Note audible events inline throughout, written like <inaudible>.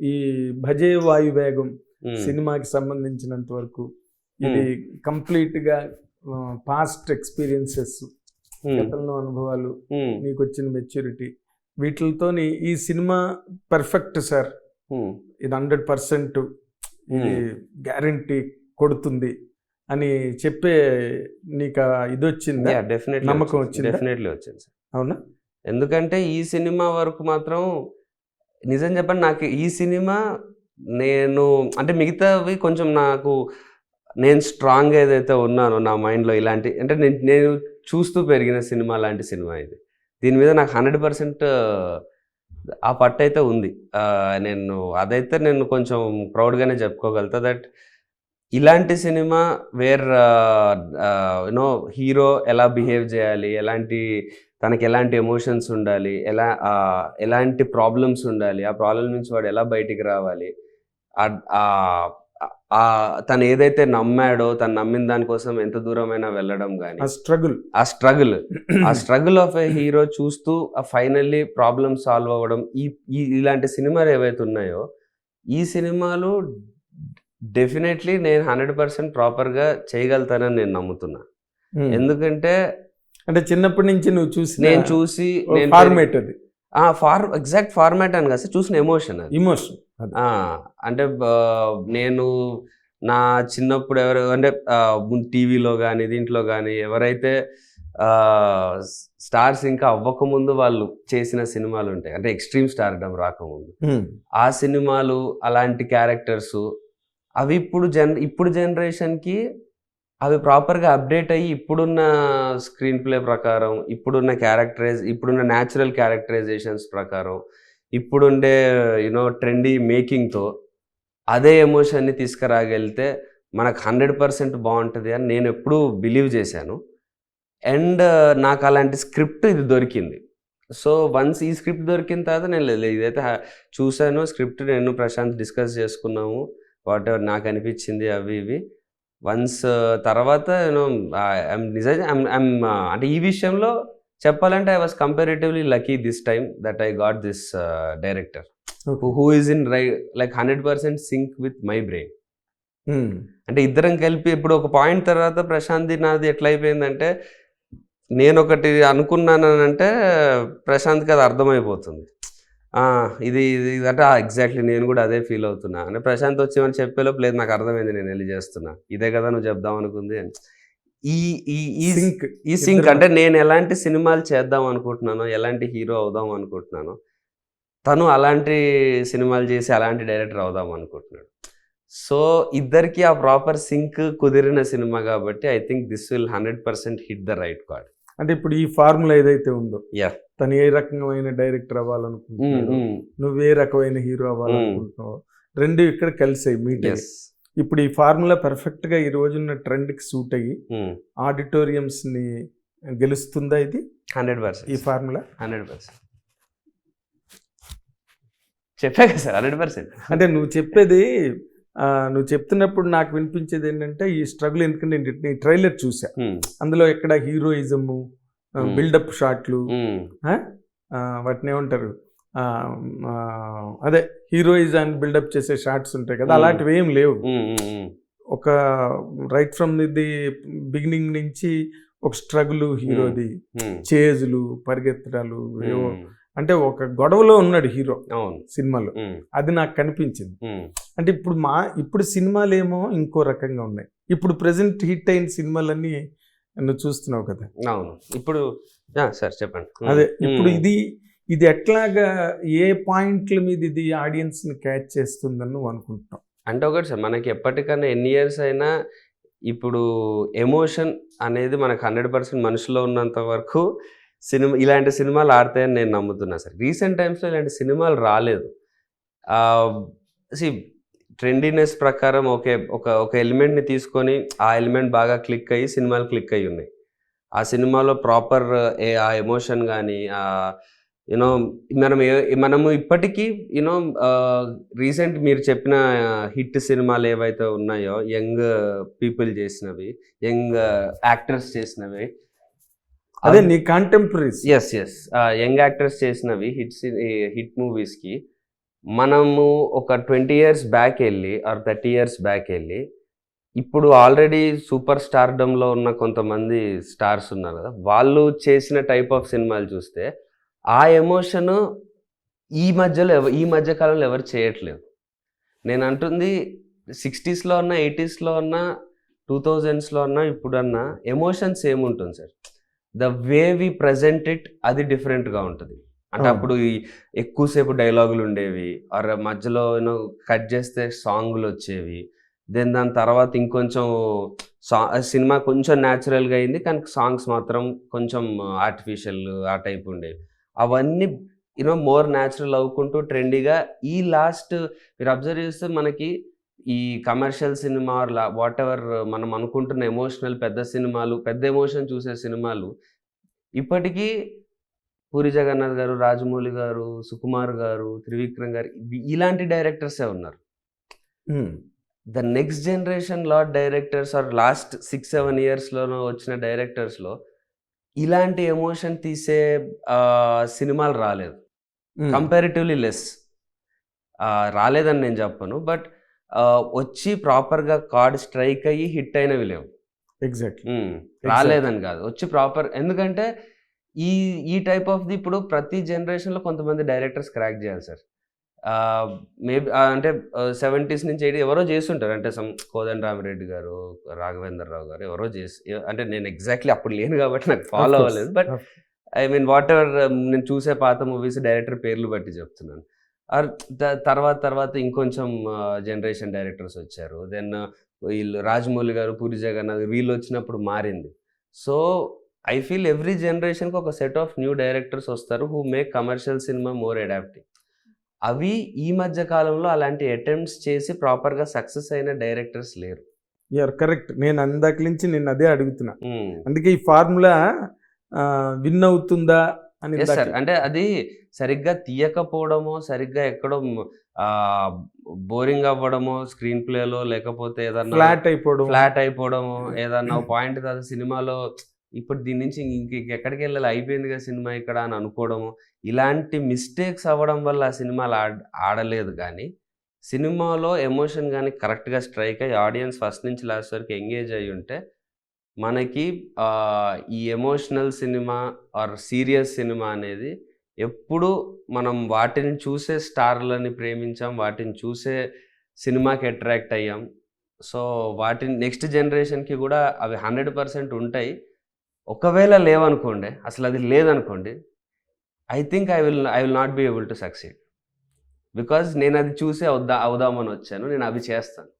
ఈ భజే వాయువేగం సినిమాకి సంబంధించినంత వరకు ఇది కంప్లీట్గా పాస్ట్ ఎక్స్పీరియన్సెస్ గతంలో అనుభవాలు నీకు వచ్చిన మెచ్యూరిటీ వీటితోని ఈ సినిమా పర్ఫెక్ట్ సార్ ఇది హండ్రెడ్ పర్సెంట్ ఇది గ్యారంటీ కొడుతుంది అని చెప్పే నీకు ఇది వచ్చిందా definitely నమ్మకం వచ్చింది. Definitely వచ్చింది సార్ అవునా? ఎందుకంటే ఈ సినిమా వరకు మాత్రం నిజం చెప్పండి నాకు ఈ సినిమా నేను అంటే మిగతావి కొంచెం నాకు నేను స్ట్రాంగ్ ఏదైతే ఉన్నానో నా మైండ్లో ఇలాంటి అంటే నేను నేను చూస్తూ పెరిగిన సినిమా లాంటి సినిమా ఇది. దీని మీద నాకు హండ్రెడ్ పర్సెంట్ ఆ పట్టు అయితే ఉంది నేను అదైతే నేను కొంచెం ప్రౌడ్గానే చెప్పుకోగలుగుతా దట్ ఇలాంటి cinema where you know hero ఎలా బిహేవ్ చేయాలి? ఎలాంటి తనకి ఎలాంటి ఎమోషన్స్ ఉండాలి? ఎలా ఎలాంటి ప్రాబ్లమ్స్ ఉండాలి? ఆ ప్రాబ్లం నుంచి వాడు ఎలా బయటికి రావాలి? తను ఏదైతే నమ్మాడో తను నమ్మిన దానికోసం ఎంత దూరమైనా వెళ్ళడం కానీ ఆ స్ట్రగుల్. ఆ స్ట్రగుల్. ఆ స్ట్రగుల్ ఆఫ్ ఎ హీరో చూస్తూ ఆ ఫైనల్లీ ప్రాబ్లమ్ సాల్వ్ అవ్వడం ఈ ఇలాంటి సినిమాలు ఏవైతే ఉన్నాయో ఈ సినిమాలు డెఫినెట్లీ నేను హండ్రెడ్ పర్సెంట్ ప్రాపర్గా చేయగలుగుతానని నేను నమ్ముతున్నా. ఎందుకంటే అంటే చిన్నప్పటి నుంచి నువ్వు చూసి నేను చూసి నేను ఫార్మేట్ అది. ఫార్ ఎగ్జాక్ట్ ఫార్మాట్ అని కాదు చూసిన ఎమోషన్ అది. ఇమోషన్ అంటే నేను నా చిన్నప్పుడు ఎవరు అంటే టీవీలో కానీ దీంట్లో కానీ ఎవరైతే స్టార్స్ ఇంకా అవ్వకముందు వాళ్ళు చేసిన సినిమాలు ఉంటాయి. అంటే ఎక్స్ట్రీమ్ స్టార్డమ్ రాకముందు. ఆ సినిమాలు అలాంటి క్యారెక్టర్స్ అవి ఇప్పుడు జన్ ఇప్పుడు జనరేషన్కి అవి ప్రాపర్గా అప్డేట్ అయ్యి ఇప్పుడున్న స్క్రీన్ ప్లే ప్రకారం ఇప్పుడున్న క్యారెక్టరైజ్ ఇప్పుడున్న న్యాచురల్ క్యారెక్టరైజేషన్స్ ప్రకారం ఇప్పుడుండే యూనో ట్రెండీ మేకింగ్తో అదే ఎమోషన్ని తీసుకురాగలిగితే మనకు హండ్రెడ్ పర్సెంట్ బాగుంటుంది అని నేను ఎప్పుడూ బిలీవ్ చేశాను. అండ్ నాకు అలాంటి స్క్రిప్ట్ ఇది దొరికింది. సో వన్స్ ఈ స్క్రిప్ట్ దొరికిన తర్వాత నేను ఇదైతే చూశాను. స్క్రిప్ట్ నేను ప్రశాంత్ డిస్కస్ చేసుకున్నాము. వాట్ ఎవర్ నాకు అనిపించింది అవి ఇవి. వన్స్ తర్వాత నేను నిజంగా అంటే ఈ విషయంలో చెప్పాలంటే I was comparatively lucky this time that I got this director. Who is in rye like hundred percent sync with my brain. అంటే ఇద్దరం కలిపి ఇప్పుడు ఒక పాయింట్ తర్వాత ప్రశాంత్ నాది ఎట్లా అయిపోయిందంటే నేను ఒకటి అనుకున్నాను అని అంటే ప్రశాంత్కి అది అర్థమైపోతుంది. ఇది ఇది అంటే ఎగ్జాక్ట్లీ నేను కూడా అదే ఫీల్ అవుతున్నా. అంటే ప్రశాంత్ వచ్చి ఏమని చెప్పేలోపు లేదు నాకు అర్థమైంది నేను వెళ్ళి చేస్తున్నా. ఇదే కదా నువ్వు చెప్దాం అనుకుంది అని. ఈ ఈ ఈ సింక్ ఈ సింక్ అంటే నేను ఎలాంటి సినిమాలు చేద్దాం అనుకుంటున్నానో ఎలాంటి హీరో అవుదాం అనుకుంటున్నానో తను అలాంటి సినిమాలు చేసి అలాంటి డైరెక్టర్ అవుదాం అనుకుంటున్నాడు. సో ఇద్దరికి ఆ ప్రాపర్ సింక్ కుదిరిన సినిమా కాబట్టి I think this will hundred percent hit the right card అంటే ఇప్పుడు ఈ ఫార్ములా ఏదైతే ఉందో. తను ఏ రకమైన డైరెక్టర్ అవ్వాలనుకుంటున్నాడు నువ్వు ఏ రకమైన హీరో అవ్వాలనుకుంటున్నావు రెండు ఇక్కడ కలిసాయి మీట్ ఇప్పుడు ఈ ఫార్ములా పర్ఫెక్ట్గా ఈ రోజున్న ట్రెండ్కి సూట్ అయ్యి ఆడిటోరియంస్ని గెలుస్తుందా ఇది? హండ్రెడ్ ఈ పర్సెంట్ ఫార్ములా? Hundred percent. చెప్పా కదా సార్ హండ్రెడ్ పర్సెంట్. అంటే నువ్వు చెప్పేది నువ్వు చెప్తున్నప్పుడు నాకు వినిపించేది ఏంటంటే ఈ స్ట్రగుల్ ఎందుకంటే నేను ట్రైలర్ చూసా అందులో ఎక్కడ హీరోయిజము. బిల్డప్ షాట్లు వాటిని ఏమంటారు? అదే హీరోయిజం బిల్డప్ చేసే షార్ట్స్ ఉంటాయి కదా. అలాంటివి ఏం లేవు. ఒక రైట్ ఫ్రమ్ ది బిగినింగ్ నుంచి ఒక స్ట్రగుల్ హీరోది. చేజులు పరిగెత్తడాలు ఏవో అంటే ఒక గొడవలో ఉన్నాడు హీరో అవును. సినిమాలో. అది నాకు కనిపించింది. అంటే ఇప్పుడు మా ఇప్పుడు సినిమాలు ఏమో ఇంకో రకంగా ఉన్నాయి. ఇప్పుడు ప్రజెంట్ హిట్ అయిన సినిమాలన్నీ నువ్వు చూస్తున్నావు కదా. అవును. ఇప్పుడు సార్ చెప్పండి. అదే ఇప్పుడు ఇది ఇది ఎట్లాగా ఏ పాయింట్ల మీద ఇది ఆడియన్స్ని క్యాచ్ చేస్తుందని నువ్వు అనుకుంటున్నావు? అంటే ఒకటి సార్ మనకి ఎప్పటికన్నా ఎన్ని ఇయర్స్ అయినా ఇప్పుడు ఎమోషన్ అనేది మనకు హండ్రెడ్ పర్సెంట్ మనిషిలో ఉన్నంత వరకు సినిమా ఇలాంటి సినిమాలు ఆడతాయని నేను నమ్ముతున్నా సార్. రీసెంట్ టైమ్స్లో ఇలాంటి సినిమాలు రాలేదు. సి ట్రెండీనెస్ ప్రకారం ఓకే ఒక ఒక ఎలిమెంట్ని తీసుకొని ఆ ఎలిమెంట్ బాగా క్లిక్ అయ్యి సినిమాలు క్లిక్ అయ్యి ఉన్నాయి. ఆ సినిమాలో ప్రాపర్ ఏ ఆ ఎమోషన్ కానీ యూనో మనం ఏ- మనము ఇప్పటికీ యూనో రీసెంట్ మీరు చెప్పిన హిట్ సినిమాలు ఏవైతే ఉన్నాయో యంగ్ పీపుల్ చేసినవి యంగ్ యాక్టర్స్ చేసినవి అదే నీ contemporaries yes yes young actors చేసినవి హిట్స్ హిట్ మూవీస్కి. మనము ఒక ట్వంటీ ఇయర్స్ బ్యాక్ వెళ్ళి ఆర్ థర్టీ ఇయర్స్ బ్యాక్ వెళ్ళి ఇప్పుడు ఆల్రెడీ సూపర్ స్టార్డంలో ఉన్న కొంతమంది స్టార్స్ ఉన్నారు కదా వాళ్ళు చేసిన టైప్ ఆఫ్ సినిమాలు చూస్తే ఆ ఎమోషన్ ఈ మధ్యలో ఈ మధ్య కాలంలో ఎవరు చేయట్లేదు. నేను అంటుంది సిక్స్టీస్లో ఉన్న ఎయిటీస్లో ఉన్న టూ థౌజండ్స్లో ఉన్న ఇప్పుడన్నా ఎమోషన్స్ ఏముంటుంది sir? The way we present it అది డిఫరెంట్గా ఉంటుంది. అంటే. అప్పుడు ఈ ఎక్కువసేపు డైలాగులు ఉండేవి ఆర్ మధ్యలో యూనో కట్ చేస్తే సాంగ్లు వచ్చేవి. దెన్ దాని తర్వాత ఇంకొంచెం సా సినిమా కొంచెం న్యాచురల్గా అయింది కానీ సాంగ్స్ మాత్రం కొంచెం ఆర్టిఫిషియల్ ఆ టైప్ ఉండేవి. అవన్నీ యూనో మోర్ న్యాచురల్ అవ్వుకుంటూ ట్రెండీగా ఈ లాస్ట్ మీరు అబ్జర్వ్ చేస్తే మనకి ఈ కమర్షియల్ సినిమా వాట్ ఎవర్ మనం అనుకుంటున్న ఎమోషనల్ పెద్ద సినిమాలు పెద్ద ఎమోషన్ చూసే సినిమాలు ఇప్పటికీ పూరి జగన్నాథ్ గారు రాజమౌళి గారు సుకుమార్ గారు త్రివిక్రమ్ గారు ఇలాంటి డైరెక్టర్సే ఉన్నారు. The next generation lot directors are last six seven ఇయర్స్లోనో వచ్చిన డైరెక్టర్స్లో ఇలాంటి ఎమోషన్ తీసే సినిమాలు రాలేదు. కంపారిటివ్లీ లెస్ రాలేదని నేను చెప్పను బట్ వచ్చి ప్రాపర్గా కార్డ్ స్ట్రైక్ అయ్యి హిట్ అయినవి లేవు. Exactly hmm. రాలేదని కాదు. వచ్చి ప్రాపర్ ఎందుకంటే ఈ ఈ టైప్ ఆఫ్ ది ఇప్పుడు ప్రతి జనరేషన్లో కొంతమంది డైరెక్టర్స్ క్రాక్ చేయాలి సార్. మేబీ అంటే సెవెంటీస్ నుంచి ఎయిటీ ఎవరో చేస్తుంటారు. అంటే సమ్ కోదండ రామిరెడ్డి గారు రాఘవేంద్ర రావు గారు ఎవరో చేసి అంటే నేను ఎగ్జాక్ట్లీ అప్పుడు లేను కాబట్టి నాకు ఫాలో అవ్వలేదు. But I mean whatever నేను చూసే పాత మూవీస్ డైరెక్టర్ పేర్లు బట్టి చెప్తున్నాను. ఆర్ తర్వాత తర్వాత ఇంకొంచెం జనరేషన్ డైరెక్టర్స్ వచ్చారు. దెన్ వీళ్ళు రాజమౌళి గారు పూరి జగన్నాథ్ వీళ్ళు వచ్చినప్పుడు మారింది. సో ఐ ఫీల్ ఎవ్రీ జనరేషన్కి ఒక సెట్ ఆఫ్ న్యూ డైరెక్టర్స్ వస్తారు who make commercial cinema more adapting. అవి ఈ మధ్య కాలంలో అలాంటి అటెంప్ట్స్ చేసి ప్రాపర్గా సక్సెస్ అయిన డైరెక్టర్స్ లేరు. You're correct. నేను అందాక నుంచి నేను అదే అడుగుతున్నా. అందుకే ఈ ఫార్ములా విన్ అవుతుందా అని సార్ అంటే అది సరిగ్గా తీయకపోవడమో సరిగ్గా ఎక్కడో బోరింగ్ అవ్వడమో స్క్రీన్ ప్లేలో లేకపోతే ఏదన్నా ఫ్లాట్ అయిపోవడం. ఫ్లాట్ అయిపోవడము ఏదన్నా <clears throat> పాయింట్ కాదు సినిమాలో ఇప్పుడు దీని నుంచి ఇంక ఇంక ఎక్కడికి వెళ్ళాలి? అయిపోయింది కదా సినిమా ఇక్కడ అని అనుకోవడము ఇలాంటి మిస్టేక్స్ అవ్వడం వల్ల ఆ సినిమాలు ఆడ ఆడలేదు కానీ సినిమాలో ఎమోషన్ కానీ కరెక్ట్గా స్ట్రైక్ అయ్యి ఆడియన్స్ ఫస్ట్ నుంచి లాస్ట్ వరకు ఎంగేజ్ అయ్యి ఉంటే మనకి ఈ emotional cinema or serious cinema అనేది ఎప్పుడు మనం వాటిని చూసే స్టార్లని ప్రేమించాం వాటిని చూసే సినిమాకి అట్రాక్ట్ అయ్యాం. సో వాటిని నెక్స్ట్ జనరేషన్కి కూడా అవి హండ్రెడ్ పర్సెంట్ ఉంటాయి. ఒకవేళ లేవనుకోండి అసలు అది లేదనుకోండి I think I will I will not be able to succeed. Because నేను అది చూసి అవుదా అవుదామని వచ్చాను నేను అవి చేస్తాను.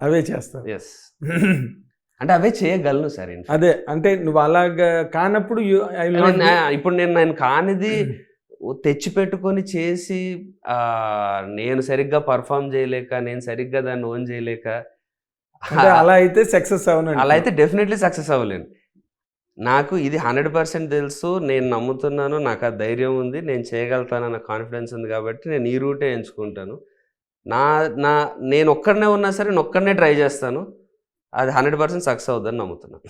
అవే చేస్తాను. ఎస్ <laughs> అంటే అవే చేయగలను సార్. అదే అంటే నువ్వు అలాగా కానప్పుడు ఇప్పుడు నేను నేను కానిది <clears throat> తెచ్చి పెట్టుకొని చేసి నేను సరిగ్గా పర్ఫామ్ చేయలేక నేను సరిగ్గా దాన్ని ఓన్ చేయలేక అలా అయితే సక్సెస్ అవునండి అలా అయితే డెఫినెట్లీ సక్సెస్ అవ్వలేను. నాకు ఇది హండ్రెడ్ పర్సెంట్ తెలుసు నేను నమ్ముతున్నాను నాకు ఆ ధైర్యం ఉంది నేను చేయగలుగుతానన్న కాన్ఫిడెన్స్ ఉంది కాబట్టి నేను ఈ రూటే ఎంచుకుంటాను. నా నా నేను ఒక్కడనే ఉన్నా సరే నేను ఒక్కడనే ట్రై చేస్తాను. అది హండ్రెడ్ పర్సెంట్ సక్సెస్ అవుద్దని నమ్ముతున్నాను.